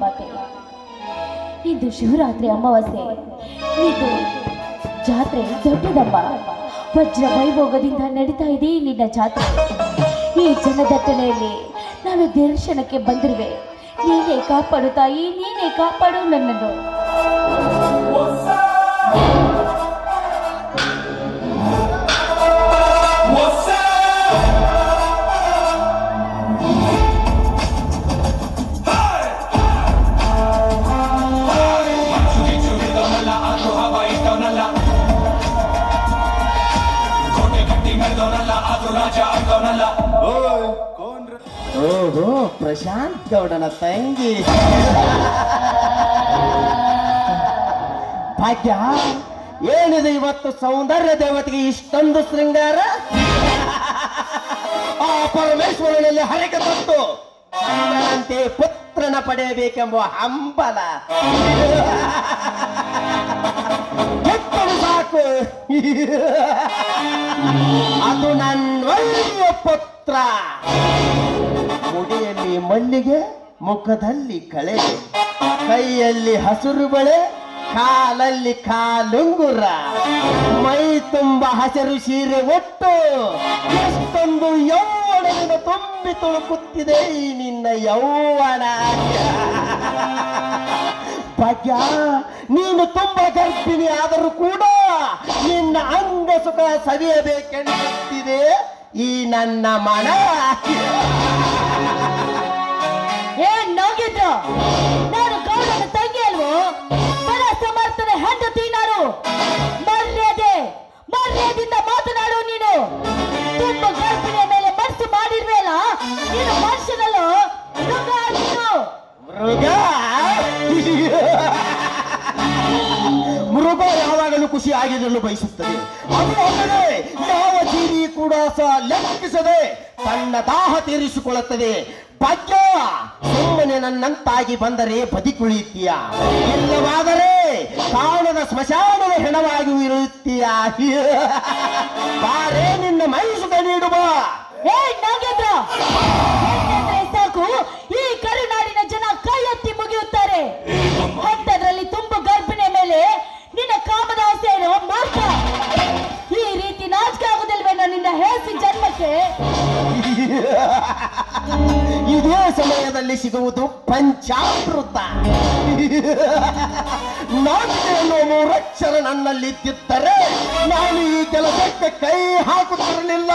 ಮಾತೆ ಇದು ಶಿವರಾತ್ರಿ ಅಮಾವಾಸ್ಯೆ. ಇದು ಜಾತ್ರೆ ದೊಡ್ಡದಮ್ಮ. ವಜ್ರ ವೈಭೋಗದಿಂದ ನಡೀತಾ ಇದೆ ನಿನ್ನ ಜಾತ್ರೆ. ಈ ಜನದಟ್ಟಣೆಯಲ್ಲಿ ನಾನು ದರ್ಶನಕ್ಕೆ ಬಂದಿರುವೆ. ನೀನೇ ಕಾಪಾಡು ತಾಯಿ, ನೀನೇ ಕಾಪಾಡು ನನ್ನನ್ನು. ಓಹೋ ಪ್ರಶಾಂತ್ ಗೌಡನ ತಂಗಿ. ಭಾಗ್ಯ ಏನಿದೆ ಇವತ್ತು ಸೌಂದರ್ಯ ದೇವತೆಗೆ ಇಷ್ಟೊಂದು ಶೃಂಗಾರ? ಆ ಪರಮೇಶ್ವರನಲ್ಲಿ ಹರಕೆ ಬಂತು. ಅಂತೆ ಪುತ್ರನ ಪಡೆಯಬೇಕೆಂಬ ಹಂಬಲ. ಸಾಕು. ಅದು ನನ್ನ ಪುತ್ರ ಮುಡಿಯಲ್ಲಿ ಮಲ್ಲಿಗೆ, ಮುಖದಲ್ಲಿ ಕಳೆ. ಕೈಯಲ್ಲಿ ಹಸುರು ಬಳೆ, ಕಾಲಲ್ಲಿ ಕಾಲುಂಗುರ. ಮೈ ತುಂಬ ಹಸಿರು ಸೀರೆ ಒಟ್ಟು. ಎಷ್ಟೊಂದು ಯೌವನದಿಂದ ತುಂಬಿ ತುಳುಕುತ್ತಿದೆ ಈ ನಿನ್ನ ಯೌವನ. ಭಾಗ್ಯ, ನೀನು ತುಂಬ ಗರ್ಭಿಣಿ ಆದರೂ ಕೂಡ ನಿನ್ನ ಅಂಗ ಸುಖ ಸವಿಯಬೇಕೆನ್ನುತ್ತಿದೆ ಈ ನನ್ನ ಮನ ಏನ್ ನೋಗಿದ್ರ? ನಾನು ಗೌಡನ ತಂಗಿ ಅಲ್ವೋ? ಬರ ಸಮರ್ಥನೆ ಹೆಂಡತಿ ನಾನು. ಮರ್ಯಾದೆ ಮರ್ಯಾದಿಂದ ಮಾತನಾಡು ನೀನು. ತುಂಬ ಗರ್ಭಿಣಿಯ ಮೇಲೆ ಮನಸ್ಸು ಮಾಡಿರ್ವೇಲ ನೀನು ಮನುಷ್ಯನಲ್ಲೋ? ಮೃಗ ನೀನು. ಮೃಗ? ಮೃಗ ಯಾವಾಗಲೂ ಖುಷಿ ಆಗಿರಲು ಬಯಸುತ್ತದೆ. ಅದು ಯಾವ ಜೀವಿ ಕೂಡ ಸಹ ಲೆಕ್ಕಿಸದೆ ತನ್ನ ದಾಹ ತೀರಿಸಿಕೊಳ್ಳುತ್ತದೆ. ಭಾಗ್ಯ, ಸುಮ್ಮನೆ ನನ್ನಂತಾಗಿ ಬಂದರೆ ಬದುಕುಳಿಯುತ್ತೀಯ ಇಲ್ಲವಾದರೆ ಕಾಣದ ಸ್ಮಶಾನದ ಹೆಣವಾಗಿ ಇರುತ್ತೀಯ ಬಾರೇ ನಿನ್ನ ಮೈಸುಗ ನೀಡುವ. ಈ ಕರುನಾಡಿನ ನಿನ್ನ ಹೇಸಿ ಜನ್ಮಕ್ಕೆ ಇದೇ ಸಮಯದಲ್ಲಿ ಸಿಗುವುದು ಪಂಚಾಮೃತ. ನಾಟ್ಯವನ್ನು ಎನ್ನುವ ಮೂರಕ್ಷರ ನನ್ನಲ್ಲಿದ್ದಿದ್ದರೆ ನಾನು ಈ ಕೆಲಸಕ್ಕೆ ಕೈ ಹಾಕುತ್ತಿರಲಿಲ್ಲ.